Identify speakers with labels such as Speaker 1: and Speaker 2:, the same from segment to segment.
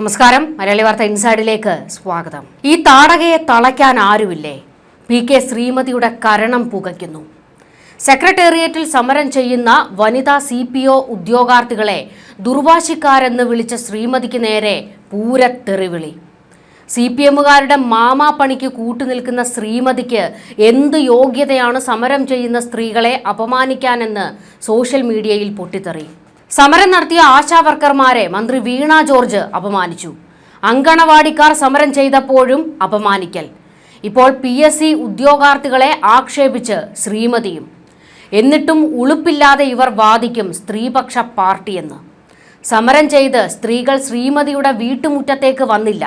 Speaker 1: നമസ്കാരം. മലയാളി വാർത്ത ഇൻസൈഡിലേക്ക് സ്വാഗതം. ഈ താടകയെ തളയ്ക്കാൻ ആരുമില്ലേ? പി കെ ശ്രീമതിയുടെ കരണം പുകയ്ക്കുന്നു. സെക്രട്ടേറിയറ്റിൽ സമരം ചെയ്യുന്ന വനിതാ സി പി ഒ ഉദ്യോഗാർത്ഥികളെ ദുർവാശിക്കാരെന്ന് വിളിച്ച ശ്രീമതിക്ക് നേരെ പൂരത്തെറിവിളി സി പി എമ്മുകാരുടെ മാമാപ്പണിക്ക് കൂട്ടുനിൽക്കുന്ന ശ്രീമതിക്ക് എന്ത് യോഗ്യതയാണ് സമരം ചെയ്യുന്ന സ്ത്രീകളെ അപമാനിക്കാനെന്ന് സോഷ്യൽ മീഡിയയിൽ പൊട്ടിത്തെറി. സമരം നടത്തിയ ആശാ വർക്കർമാരെ മന്ത്രി വീണ ജോർജ് അപമാനിച്ചു. അങ്കണവാടിക്കാർ സമരം ചെയ്തപ്പോഴും അപമാനിക്കൽ. ഇപ്പോൾ പി എസ് സി ഉദ്യോഗാർത്ഥികളെ ആക്ഷേപിച്ച് ശ്രീമതിയും. എന്നിട്ടും ഉളുപ്പില്ലാതെ ഇവർ വാദിക്കും സ്ത്രീപക്ഷ പാർട്ടിയെന്ന്. സമരം ചെയ്ത് സ്ത്രീകൾ ശ്രീമതിയുടെ വീട്ടുമുറ്റത്തേക്ക് വന്നില്ല.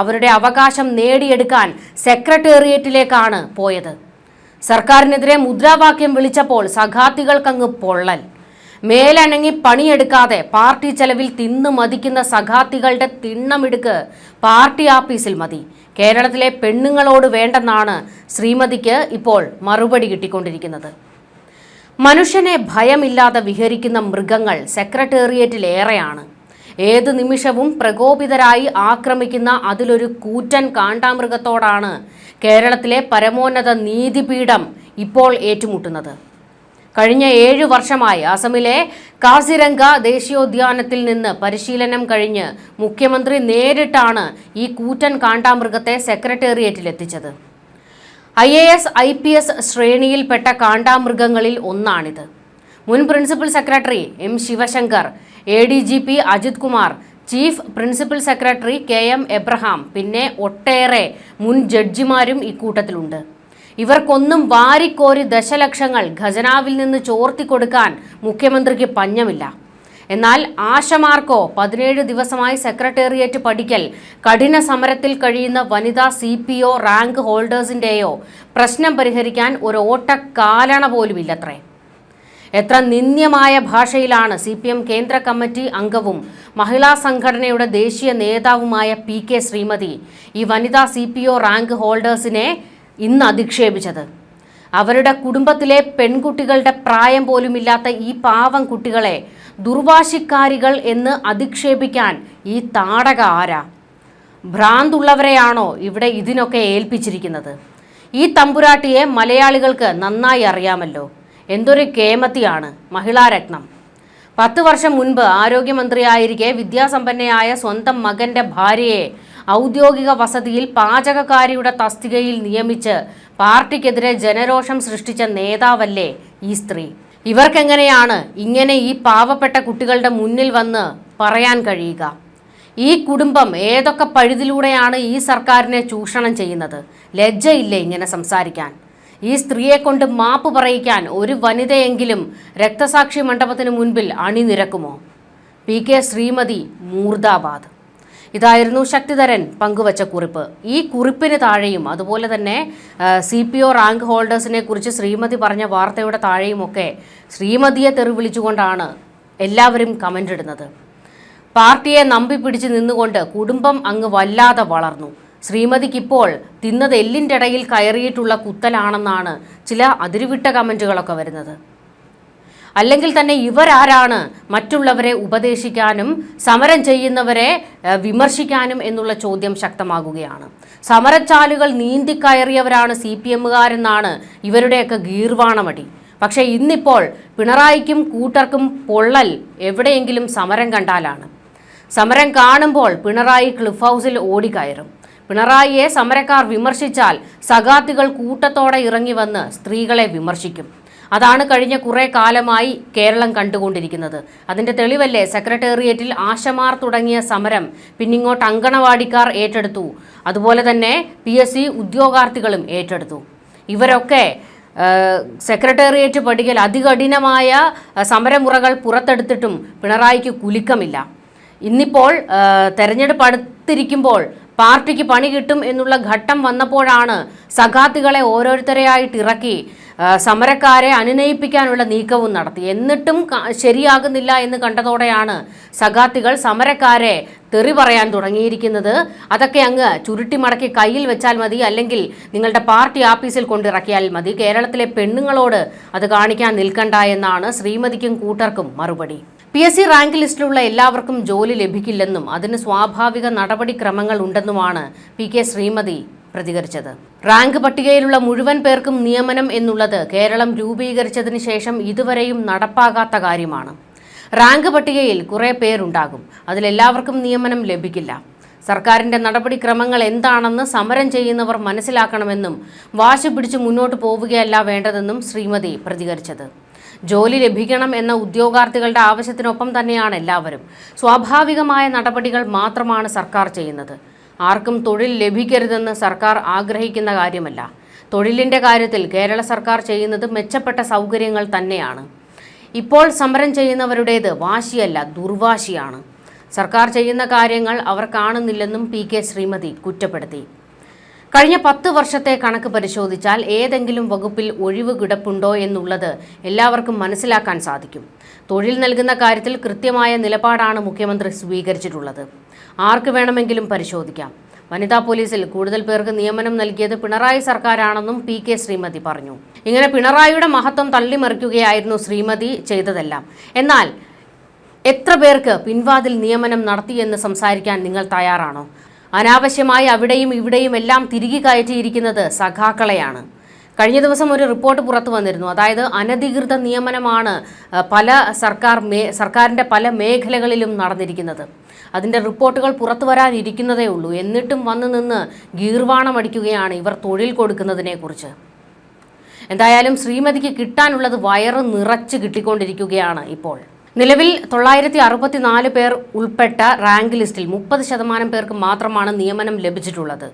Speaker 1: അവരുടെ അവകാശം നേടിയെടുക്കാൻ സെക്രട്ടേറിയറ്റിലേക്കാണ് പോയത്. സർക്കാരിനെതിരെ മുദ്രാവാക്യം വിളിച്ചപ്പോൾ സഖാത്തികൾക്കങ്ങ് പൊള്ളൽ. മേലണങ്ങി പണിയെടുക്കാതെ പാർട്ടി ചെലവിൽ തിന്നു മതിക്കുന്ന സഖാത്തികളുടെ തിണ്ണമിടുക്ക് പാർട്ടി ആഫീസിൽ മതി. കേരളത്തിലെ പെണ്ണുങ്ങളോട് വേണ്ടെന്നാണ് ശ്രീമതിക്ക് ഇപ്പോൾ മറുപടി കിട്ടിക്കൊണ്ടിരിക്കുന്നത്. മനുഷ്യനെ ഭയമില്ലാതെ വിഹരിക്കുന്ന മൃഗങ്ങൾ സെക്രട്ടേറിയറ്റിലേറെയാണ്. ഏത് നിമിഷവും പ്രകോപിതരായി ആക്രമിക്കുന്ന അതിലൊരു കൂറ്റൻ കാണ്ടാമൃഗത്തോടാണ് കേരളത്തിലെ പരമോന്നത നീതിപീഠം ഇപ്പോൾ ഏറ്റുമുട്ടുന്നത്. കഴിഞ്ഞ ഏഴ് വർഷമായി അസമിലെ കാസിരംഗ ദേശീയോദ്യാനത്തിൽ നിന്ന് പരിശീലനം കഴിഞ്ഞ് മുഖ്യമന്ത്രി നേരിട്ടാണ് ഈ കൂറ്റൻ കാണ്ടാമൃഗത്തെ സെക്രട്ടേറിയറ്റിൽ എത്തിച്ചത്. I A S I P S ശ്രേണിയിൽപ്പെട്ട കാണ്ടാമൃഗങ്ങളിൽ ഒന്നാണിത്. മുൻ principal secretary M Sivasankar A D G P Ajith Kumar chief principal secretary K M Abraham പിന്നെ ഒട്ടേറെ മുൻ ജഡ്ജിമാരും ഇക്കൂട്ടത്തിലുണ്ട്. ഇവർക്കൊന്നും വാരിക്കോരി ദശലക്ഷങ്ങൾ ഖജനാവിൽ നിന്ന് ചോർത്തിക്കൊടുക്കാൻ മുഖ്യമന്ത്രിക്ക് പഞ്ഞമില്ല. എന്നാൽ ആശമാർക്കോ പതിനേഴ് ദിവസമായി സെക്രട്ടേറിയറ്റ് പഠിക്കൽ കഠിന സമരത്തിൽ കഴിയുന്ന വനിതാ സി പി ഒ റാങ്ക് ഹോൾഡേഴ്സിന്റെയോ പ്രശ്നം പരിഹരിക്കാൻ ഒരു ഓട്ടക്കാലണ പോലുമില്ലത്രേ. എത്ര നിന്ദ്യമായ ഭാഷയിലാണ് സി പി എം കേന്ദ്ര കമ്മിറ്റി അംഗവും മഹിളാ സംഘടനയുടെ ദേശീയ നേതാവുമായ പി കെ ശ്രീമതി ഈ വനിതാ സി പി ഒ റാങ്ക് ഹോൾഡേഴ്സിനെ ഇന്ന് അധിക്ഷേപിച്ചത്. അവരുടെ കുടുംബത്തിലെ പെൺകുട്ടികളുടെ പ്രായം പോലുമില്ലാത്ത ഈ പാവം കുട്ടികളെ ദുർവാശിക്കാരികൾ എന്ന് അധിക്ഷേപിക്കാൻ ഈ താടക ആരാ? ഭ്രാന്തുള്ളവരെയാണോ ഇവിടെ ഇതിനൊക്കെ ഏൽപ്പിച്ചിരിക്കുന്നത്? ഈ തമ്പുരാട്ടിയെ മലയാളികൾക്ക് നന്നായി അറിയാമല്ലോ. എന്തൊരു കേമത്തിയാണ് മഹിളാരത്നം. പത്ത് വർഷം മുൻപ് ആരോഗ്യമന്ത്രിയായിരിക്കെ വിദ്യാസമ്പന്നയായ സ്വന്തം മകന്റെ ഭാര്യയെ ഔദ്യോഗിക വസതിയിൽ പാചകക്കാരിയുടെ തസ്തികയിൽ നിയമിച്ച് പാർട്ടിക്കെതിരെ ജനരോഷം സൃഷ്ടിച്ച നേതാവല്ലേ ഈ സ്ത്രീ? ഇവർക്കെങ്ങനെയാണ് ഇങ്ങനെ ഈ പാവപ്പെട്ട കുട്ടികളുടെ മുന്നിൽ വന്ന് പറയാൻ കഴിയുക? ഈ കുടുംബം ഏതൊക്കെ പഴുതിലൂടെയാണ് ഈ സർക്കാരിനെ ചൂഷണം ചെയ്യുന്നത്? ലജ്ജയില്ലേ ഇങ്ങനെ സംസാരിക്കാൻ? ഈ സ്ത്രീയെ കൊണ്ട് മാപ്പ് പറയിക്കാൻ ഒരു വനിതയെങ്കിലും രക്തസാക്ഷി മണ്ഡപത്തിന് മുൻപിൽ അണിനിരക്കുമോ? പി കെ ശ്രീമതി മൂർദാബാദ് ഇതായിരുന്നു ശക്തിധരൻ പങ്കുവച്ച കുറിപ്പ്. ഈ കുറിപ്പിന് താഴെയും അതുപോലെ തന്നെ സി പി ഒ റാങ്ക് ഹോൾഡേഴ്സിനെ കുറിച്ച് ശ്രീമതി പറഞ്ഞ വാർത്തയുടെ താഴെയുമൊക്കെ ശ്രീമതിയെ തെറിവിളിച്ചുകൊണ്ടാണ് എല്ലാവരും കമന്റ് ഇടുന്നത്. പാർട്ടിയെ നമ്പി പിടിച്ച് നിന്നുകൊണ്ട് കുടുംബം അങ്ങ് വല്ലാതെ വളർന്നു. ശ്രീമതിക്കിപ്പോൾ തിന്നത് എല്ലിന്റെ ഇടയിൽ കയറിയിട്ടുള്ള കുത്തലാണെന്നാണ് ചില അതിരുവിട്ട കമന്റുകളൊക്കെ വരുന്നത്. അല്ലെങ്കിൽ തന്നെ ഇവരാരാണ് മറ്റുള്ളവരെ ഉപദേശിക്കാനും സമരം ചെയ്യുന്നവരെ വിമർശിക്കാനും എന്നുള്ള ചോദ്യം ശക്തമാകുകയാണ്. സമരച്ചാലുകൾ നീന്തിക്കയറിയവരാണ് സി പി എമ്മുകാരെന്നാണ് ഇവരുടെയൊക്കെ ഗീർവാണമടി. പക്ഷേ ഇന്നിപ്പോൾ പിണറായിക്കും കൂട്ടർക്കും പൊള്ളൽ എവിടെയെങ്കിലും സമരം കണ്ടാലാണ്. സമരം കാണുമ്പോൾ പിണറായി ക്ലിഫ് ഹൗസിൽ ഓടിക്കയറും. പിണറായിയെ സമരക്കാർ വിമർശിച്ചാൽ സഖാത്തികൾ കൂട്ടത്തോടെ ഇറങ്ങി വന്ന് സ്ത്രീകളെ വിമർശിക്കും. അതാണ് കഴിഞ്ഞ കുറേ കാലമായി കേരളം കണ്ടുകൊണ്ടിരിക്കുന്നത്. അതിന്റെ തെളിവല്ലേ? സെക്രട്ടേറിയറ്റിൽ ആശമാർ തുടങ്ങിയ സമരം പിന്നിങ്ങോട്ട് അങ്കണവാടിക്കാർ ഏറ്റെടുത്തു. അതുപോലെ തന്നെ പി എസ് സി ഉദ്യോഗാർത്ഥികളും ഏറ്റെടുത്തു. ഇവരൊക്കെ സെക്രട്ടേറിയറ്റ് പടികൽ അതികഠിനമായ സമരമുറകൾ പുറത്തെടുത്തിട്ടും പിണറായിക്ക് കുലുക്കമില്ല. ഇന്നിപ്പോൾ തെരഞ്ഞെടുപ്പ് അടുത്തിരിക്കുമ്പോൾ പാർട്ടിക്ക് പണി കിട്ടും എന്നുള്ള ഘട്ടം വന്നപ്പോഴാണ് സഖാത്തികളെ ഓരോരുത്തരെയായിട്ട് ഇറക്കി സമരക്കാരെ അനുനയിപ്പിക്കാനുള്ള നീക്കവും നടത്തി. എന്നിട്ടും ശരിയാകുന്നില്ല എന്ന് കണ്ടതോടെയാണ് സഖാത്തികൾ സമരക്കാരെ തെറി പറയാൻ തുടങ്ങിയിരിക്കുന്നത്. അതൊക്കെ അങ്ങ് ചുരുട്ടി മടക്കി കയ്യിൽ വെച്ചാൽ മതി. അല്ലെങ്കിൽ നിങ്ങളുടെ പാർട്ടി ആഫീസിൽ കൊണ്ടിറക്കിയാൽ മതി. കേരളത്തിലെ പെണ്ണുങ്ങളോട് അത് കാണിക്കാൻ നിൽക്കണ്ട എന്നാണ് ശ്രീമതിക്കും കൂട്ടർക്കും മറുപടി. പി എസ് സി റാങ്ക് ലിസ്റ്റിലുള്ള എല്ലാവർക്കും ജോലി ലഭിക്കില്ലെന്നും അതിന് സ്വാഭാവിക നടപടിക്രമങ്ങൾ ഉണ്ടെന്നുമാണ് പി കെ ശ്രീമതി പ്രതികരിച്ചത്. റാങ്ക് പട്ടികയിലുള്ള മുഴുവൻ പേർക്കും നിയമനം എന്നുള്ളത് കേരളം രൂപീകരിച്ചതിന് ശേഷം ഇതുവരെയും നടപ്പാകാത്ത കാര്യമാണ്. റാങ്ക് പട്ടികയിൽ കുറേ പേരുണ്ടാകും. അതിലെല്ലാവർക്കും നിയമനം ലഭിക്കില്ല. സർക്കാരിന്റെ നടപടിക്രമങ്ങൾ എന്താണെന്ന് സമരം ചെയ്യുന്നവർ മനസ്സിലാക്കണമെന്നും വാശി പിടിച്ച് മുന്നോട്ട് പോവുകയല്ല വേണ്ടതെന്നും ശ്രീമതി പ്രതികരിച്ചത്. ജോലി ലഭിക്കണം എന്ന ഉദ്യോഗാർത്ഥികളുടെ ആവശ്യത്തിനൊപ്പം തന്നെയാണ് എല്ലാവരും. സ്വാഭാവികമായ നടപടികൾ മാത്രമാണ് സർക്കാർ ചെയ്യുന്നത്. ആർക്കും തൊഴിൽ ലഭിക്കരുതെന്ന് സർക്കാർ ആഗ്രഹിക്കുന്ന കാര്യമല്ല. തൊഴിലിന്റെ കാര്യത്തിൽ കേരള സർക്കാർ ചെയ്യുന്നത് മെച്ചപ്പെട്ട സൗകര്യങ്ങൾ തന്നെയാണ്. ഇപ്പോൾ സമരം ചെയ്യുന്നവരുടേത് വാശിയല്ല ദുർവാശിയാണ്. സർക്കാർ ചെയ്യുന്ന കാര്യങ്ങൾ അവർ കാണുന്നില്ലെന്നും പി കെ ശ്രീമതി കുറ്റപ്പെടുത്തി. കഴിഞ്ഞ പത്ത് വർഷത്തെ കണക്ക് പരിശോധിച്ചാൽ ഏതെങ്കിലും വകുപ്പിൽ ഒഴിവ് കിടപ്പുണ്ടോ എന്നുള്ളത് എല്ലാവർക്കും മനസ്സിലാക്കാൻ സാധിക്കും. തൊഴിൽ നൽകുന്ന കാര്യത്തിൽ കൃത്യമായ നിലപാടാണ് മുഖ്യമന്ത്രി സ്വീകരിച്ചിട്ടുള്ളത്. ആർക്ക് വേണമെങ്കിലും പരിശോധിക്കാം. വനിതാ പോലീസിൽ കൂടുതൽ പേർക്ക് നിയമനം നൽകിയത് പിണറായി സർക്കാരാണെന്നും പി കെ ശ്രീമതി പറഞ്ഞു. ഇങ്ങനെ പിണറായിയുടെ മഹത്വം തള്ളിമറിക്കുകയായിരുന്നു ശ്രീമതി ചെയ്തതെല്ലാം. എന്നാൽ എത്ര പേർക്ക് പിൻവാതിൽ നിയമനം നടത്തിയെന്ന് സംസാരിക്കാൻ നിങ്ങൾ തയ്യാറാണോ? അനാവശ്യമായി അവിടെയും ഇവിടെയും എല്ലാം തിരികെ കയറ്റിയിരിക്കുന്നത് സഖാക്കളെയാണ്. കഴിഞ്ഞ ദിവസം ഒരു റിപ്പോർട്ട് പുറത്തു വന്നിരുന്നു. അതായത് അനധികൃത നിയമനമാണ് പല സർക്കാർ മേ സർക്കാരിന്റെ പല മേഖലകളിലും നടന്നിരിക്കുന്നത്. അതിന്റെ റിപ്പോർട്ടുകൾ പുറത്തു വരാനിരിക്കുന്നതേ ഉള്ളൂ. എന്നിട്ടും വന്നു നിന്ന് ഗീർവാണമടിക്കുകയാണ് ഇവർ തൊഴിൽ കൊടുക്കുന്നതിനെക്കുറിച്ച് എന്തായാലും ശ്രീമതിക്ക് കിട്ടാനുള്ളത് വയറ് നിറച്ച് കിട്ടിക്കൊണ്ടിരിക്കുകയാണ് ഇപ്പോൾ. നിലവിൽ തൊള്ളായിരത്തി അറുപത്തിനാല് പേർ ഉൾപ്പെട്ട റാങ്ക് ലിസ്റ്റിൽ മുപ്പത് ശതമാനം പേർക്ക് മാത്രമാണ് നിയമനം ലഭിച്ചിട്ടുള്ളത്.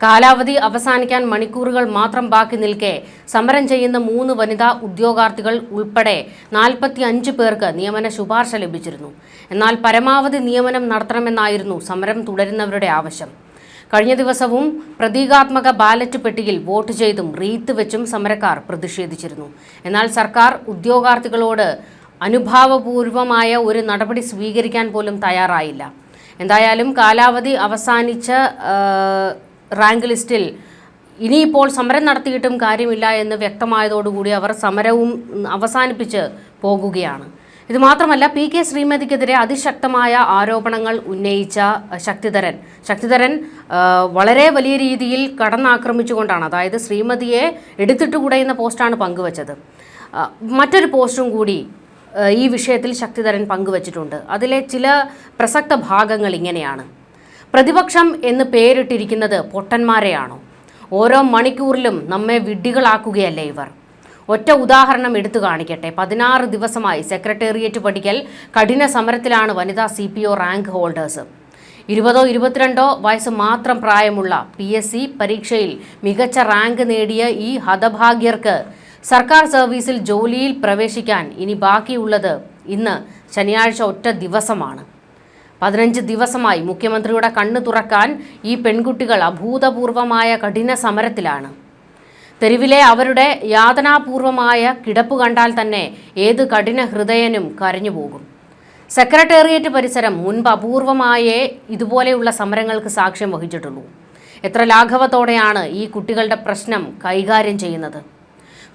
Speaker 1: കാലാവധി അവസാനിക്കാൻ മണിക്കൂറുകൾ മാത്രം ബാക്കി നിൽക്കെ സമരം ചെയ്യുന്ന മൂന്ന് വനിതാ ഉദ്യോഗാർത്ഥികൾ ഉൾപ്പെടെ നാൽപ്പത്തി അഞ്ച് പേർക്ക് നിയമന ശുപാർശ ലഭിച്ചിരുന്നു. എന്നാൽ പരമാവധി നിയമനം നടത്തണമെന്നായിരുന്നു സമരം തുടരുന്നവരുടെ ആവശ്യം. കഴിഞ്ഞ ദിവസവും പ്രതീകാത്മക ബാലറ്റ് പെട്ടിയിൽ വോട്ട് ചെയ്തും റീത്ത് വെച്ചും സമരക്കാർ പ്രതിഷേധിച്ചിരുന്നു. എന്നാൽ സർക്കാർ ഉദ്യോഗാർത്ഥികളോട് അനുഭാവപൂർവമായ ഒരു നടപടി സ്വീകരിക്കാൻ പോലും തയ്യാറായില്ല. എന്തായാലും കാലാവധി അവസാനിച്ച റാങ്ക് ലിസ്റ്റിൽ ഇനിയിപ്പോൾ സമരം നടത്തിയിട്ടും കാര്യമില്ല എന്ന് വ്യക്തമായതോടുകൂടി അവർ സമരവും അവസാനിപ്പിച്ച് പോകുകയാണ്. ഇത് മാത്രമല്ല പി കെ ശ്രീമതിക്കെതിരെ അതിശക്തമായ ആരോപണങ്ങൾ ഉന്നയിച്ച ശക്തിധരൻ. ശക്തിധരൻ വളരെ വലിയ രീതിയിൽ കടന്നാക്രമിച്ചുകൊണ്ടാണ് അതായത് ശ്രീമതിയെ എടുത്തിട്ട് എന്ന പോസ്റ്റാണ് പങ്കുവച്ചത്. മറ്റൊരു പോസ്റ്റും കൂടി ഈ വിഷയത്തിൽ ശക്തിധരൻ പങ്കുവച്ചിട്ടുണ്ട്. അതിലെ ചില പ്രസക്ത ഭാഗങ്ങൾ ഇങ്ങനെയാണ്. പ്രതിപക്ഷം എന്ന് പേരിട്ടിരിക്കുന്നത് പൊട്ടന്മാരെയാണോ? ഓരോ മണിക്കൂറിലും നമ്മെ വിഡ്ഢികളാക്കുകയല്ലേ ഇവർ? ഒറ്റ ഉദാഹരണം എടുത്തു കാണിക്കട്ടെ. പതിനാറ് ദിവസമായി സെക്രട്ടേറിയറ്റ് പഠിക്കൽ കഠിന സമരത്തിലാണ് വനിതാ C P O rank holders. ഇരുപതോ ഇരുപത്തിരണ്ടോ വയസ്സ് മാത്രം പ്രായമുള്ള പി എസ് സി പരീക്ഷയിൽ മികച്ച റാങ്ക് നേടിയ ഈ ഹതഭാഗ്യർക്ക് സർക്കാർ സർവീസിൽ ജോലിയിൽ പ്രവേശിക്കാൻ ഇനി ബാക്കിയുള്ളത് ഇന്ന് ശനിയാഴ്ച ഒറ്റ ദിവസമാണ്. പതിനഞ്ച് ദിവസമായി മുഖ്യമന്ത്രിയുടെ കണ്ണു തുറക്കാൻ ഈ പെൺകുട്ടികൾ അഭൂതപൂർവമായ കഠിന സമരത്തിലാണ്. തെരുവിലെ അവരുടെ യാതനാപൂർവമായ കിടപ്പ് കണ്ടാൽ തന്നെ ഏത് കഠിന ഹൃദയനും കരഞ്ഞുപോകും സെക്രട്ടേറിയറ്റ് പരിസരം മുൻപ് അപൂർവമായേ ഇതുപോലെയുള്ള സമരങ്ങൾക്ക് സാക്ഷ്യം വഹിച്ചിട്ടുള്ളൂ. എത്ര ലാഘവത്തോടെയാണ് ഈ കുട്ടികളുടെ പ്രശ്നം കൈകാര്യം ചെയ്യുന്നത്.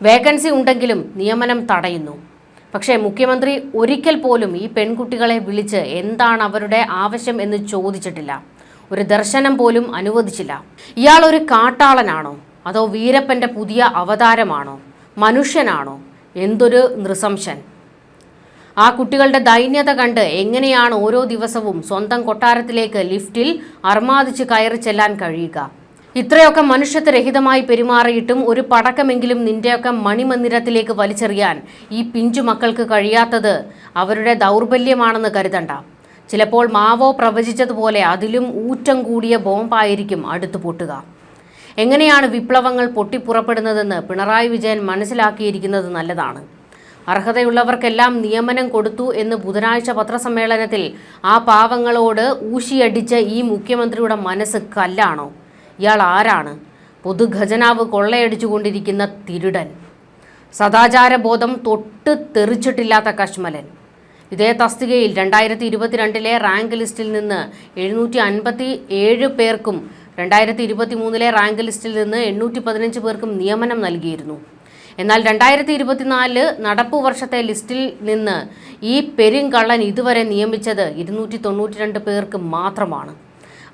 Speaker 1: വേക്കൻസി ഉണ്ടെങ്കിലും നിയമനം തടയുന്നു. പക്ഷേ മുഖ്യമന്ത്രി ഒരിക്കൽ പോലും ഈ പെൺകുട്ടികളെ വിളിച്ച് എന്താണ് അവരുടെ ആവശ്യം എന്ന് ചോദിച്ചിട്ടില്ല. ഒരു ദർശനം പോലും അനുവദിച്ചില്ല. ഇയാൾ ഒരു കാട്ടാളനാണോ? അതോ വീരപ്പന്റെ പുതിയ അവതാരമാണോ? മനുഷ്യനാണോ? എന്തൊരു നൃശംസൻ ആ കുട്ടികളുടെ ദൈന്യത കണ്ട് എങ്ങനെയാണ് ഓരോ ദിവസവും സ്വന്തം കൊട്ടാരത്തിലേക്ക് ലിഫ്റ്റിൽ അർമാദിച്ച് കയറി ചെല്ലാൻ കഴിയുക? ഇത്രയൊക്കെ മനുഷ്യത്വരഹിതമായി പെരുമാറിയിട്ടും ഒരു പടക്കമെങ്കിലും നിന്റെയൊക്കെ മണിമന്ദിരത്തിലേക്ക് വലിച്ചെറിയാൻ ഈ പിഞ്ചു മക്കൾക്ക് കഴിയാത്തത് അവരുടെ ദൗർബല്യമാണെന്ന് കരുതണ്ട. ചിലപ്പോൾ മാവോ പ്രവചിച്ചതുപോലെ അതിലും ഊറ്റം കൂടിയ ബോംബായിരിക്കും അടുത്തു പൊട്ടുക. എങ്ങനെയാണ് വിപ്ലവങ്ങൾ പൊട്ടിപ്പുറപ്പെടുന്നതെന്ന് പിണറായി വിജയൻ മനസ്സിലാക്കിയിരിക്കുന്നത് നല്ലതാണ്. അർഹതയുള്ളവർക്കെല്ലാം നിയമനം കൊടുത്തു എന്ന് ബുധനാഴ്ച പത്രസമ്മേളനത്തിൽ ആ പാവങ്ങളോട് ഊശിയടിച്ച ഈ മുഖ്യമന്ത്രിയുടെ മനസ്സ് കല്ലാണോ? ഇയാൾ ആരാണ് പൊതുഖജനാവ് കൊള്ളയടിച്ചുകൊണ്ടിരിക്കുന്ന തിരുടൻ. സദാചാരബോധം തൊട്ട് തെറിച്ചിട്ടില്ലാത്ത കശ്മലൻ. ഇതേ തസ്തികയിൽ രണ്ടായിരത്തി ഇരുപത്തിരണ്ടിലെ റാങ്ക് ലിസ്റ്റിൽ നിന്ന് എഴുന്നൂറ്റി അൻപത്തി ഏഴ് പേർക്കും രണ്ടായിരത്തി ഇരുപത്തി മൂന്നിലെ റാങ്ക് ലിസ്റ്റിൽ നിന്ന് എണ്ണൂറ്റി പതിനഞ്ച് പേർക്കും നിയമനം നൽകിയിരുന്നു. എന്നാൽ രണ്ടായിരത്തി ഇരുപത്തിനാല് നടപ്പ് വർഷത്തെ ലിസ്റ്റിൽ നിന്ന് ഈ പെരുങ്കള്ളൻ ഇതുവരെ നിയമിച്ചത് ഇരുന്നൂറ്റി തൊണ്ണൂറ്റി രണ്ട് പേർക്ക് മാത്രമാണ്.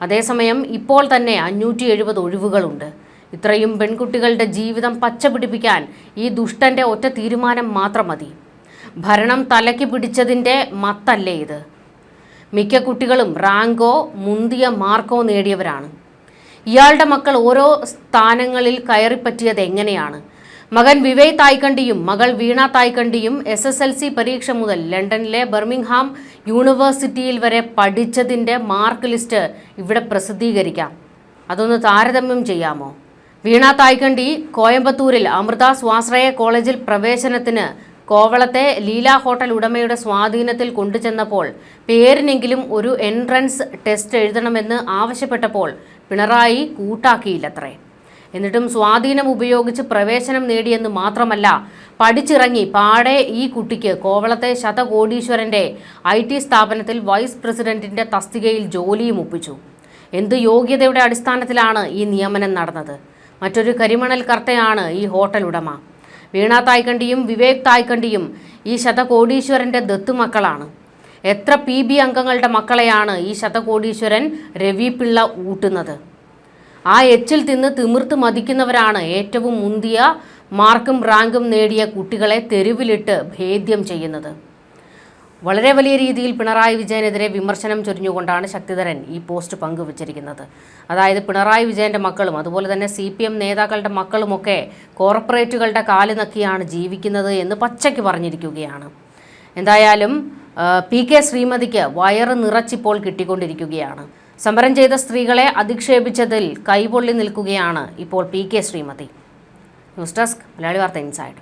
Speaker 1: അതേസമയം ഇപ്പോൾ തന്നെ അഞ്ഞൂറ്റി എഴുപത് ഒഴിവുകളുണ്ട്. ഇത്രയും പെൺകുട്ടികളുടെ ജീവിതം പച്ചപിടിപ്പിക്കാൻ ഈ ദുഷ്ടന്റെ ഒറ്റ തീരുമാനം മാത്രം മതി. ഭരണം തലയ്ക്ക് പിടിച്ചതിന്റെ മത്തല്ലേ ഇത്? മിക്ക കുട്ടികളും റാങ്കോ മുന്തിയ മാർക്കോ നേടിയവരാണ്. ഇയാളുടെ മക്കൾ ഓരോ സ്ഥാനങ്ങളിൽ കയറിപ്പറ്റിയത് എങ്ങനെയാണ്? മകൻ വിവേക് തായ്ക്കണ്ടിയും മകൾ വീണ തായ്ക്കണ്ടിയും എസ് എസ് എൽ സി പരീക്ഷ മുതൽ ലണ്ടനിലെ ബർമിംഗ്ഹാം യൂണിവേഴ്സിറ്റിയിൽ വരെ പഠിച്ചതിന്റെ മാർക്ക് ലിസ്റ്റ് ഇവിടെ പ്രസിദ്ധീകരിക്കാം. അതൊന്ന് താരതമ്യം ചെയ്യാമോ? വീണ തായ്ക്കണ്ടി കോയമ്പത്തൂരിൽ അമൃത സ്വാശ്രയ കോളേജിൽ പ്രവേശനത്തിന് കോവളത്തെ ലീല ഹോട്ടൽ ഉടമയുടെ സ്വാധീനത്തിൽ കൊണ്ടുചെന്നപ്പോൾ പേരിനെങ്കിലും ഒരു എൻട്രൻസ് ടെസ്റ്റ് എഴുതണമെന്ന് ആവശ്യപ്പെട്ടപ്പോൾ പിണറായി കൂട്ടാക്കിയില്ലത്രേ. എന്നിട്ടും സ്വാധീനം ഉപയോഗിച്ച് പ്രവേശനം നേടിയെന്ന് മാത്രമല്ല പഠിച്ചിറങ്ങി പാടെ ഈ കുട്ടിക്ക് കോവളത്തെ ശതകോടീശ്വരന്റെ ഐ ടി സ്ഥാപനത്തിൽ വൈസ് പ്രസിഡന്റിന്റെ തസ്തികയിൽ ജോലിയും ഒപ്പിച്ചു. എന്ത് യോഗ്യതയുടെ അടിസ്ഥാനത്തിലാണ് ഈ നിയമനം നടന്നത്? മറ്റൊരു കരിമണൽ കർത്തയാണ് ഈ ഹോട്ടൽ ഉടമ. വീണ തായ്ക്കണ്ടിയും വിവേക് തായ്ക്കണ്ടിയും ഈ ശതകോടീശ്വരന്റെ ദത്തുമക്കളാണ് എത്ര പി ബി അംഗങ്ങളുടെ മക്കളെയാണ് ഈ ശതകോടീശ്വരൻ രവി പിള്ള ഊട്ടുന്നത്? ആ എച്ചിൽ തിന്ന് തിമിർത്ത് മതിക്കുന്നവരാണ് ഏറ്റവും മുന്തിയ മാർക്കും റാങ്കും നേടിയ കുട്ടികളെ തെരുവിലിട്ട് ഭേദ്യം ചെയ്യുന്നത്. വളരെ വലിയ രീതിയിൽ പിണറായി വിജയനെതിരെ വിമർശനം ചൊരിഞ്ഞുകൊണ്ടാണ് ശക്തിധരൻ ഈ പോസ്റ്റ് പങ്കുവച്ചിരിക്കുന്നത്. അതായത് പിണറായി വിജയന്റെ മക്കളും അതുപോലെ തന്നെ സി പി എം നേതാക്കളുടെ മക്കളുമൊക്കെ കോർപ്പറേറ്റുകളുടെ കാൽ നക്കിയാണ് ജീവിക്കുന്നത് എന്ന് പച്ചയ്ക്ക് പറഞ്ഞിരിക്കുകയാണ്. എന്തായാലും പി കെ ശ്രീമതിക്ക് വയറ് നിറച്ചിപ്പോൾ കിട്ടിക്കൊണ്ടിരിക്കുകയാണ്. സമരം ചെയ്ത സ്ത്രീകളെ അധിക്ഷേപിച്ചതിൽ കൈപൊള്ളി നിൽക്കുകയാണ് ഇപ്പോൾ P K Sreemathi. News desk Malayali Vartha inside.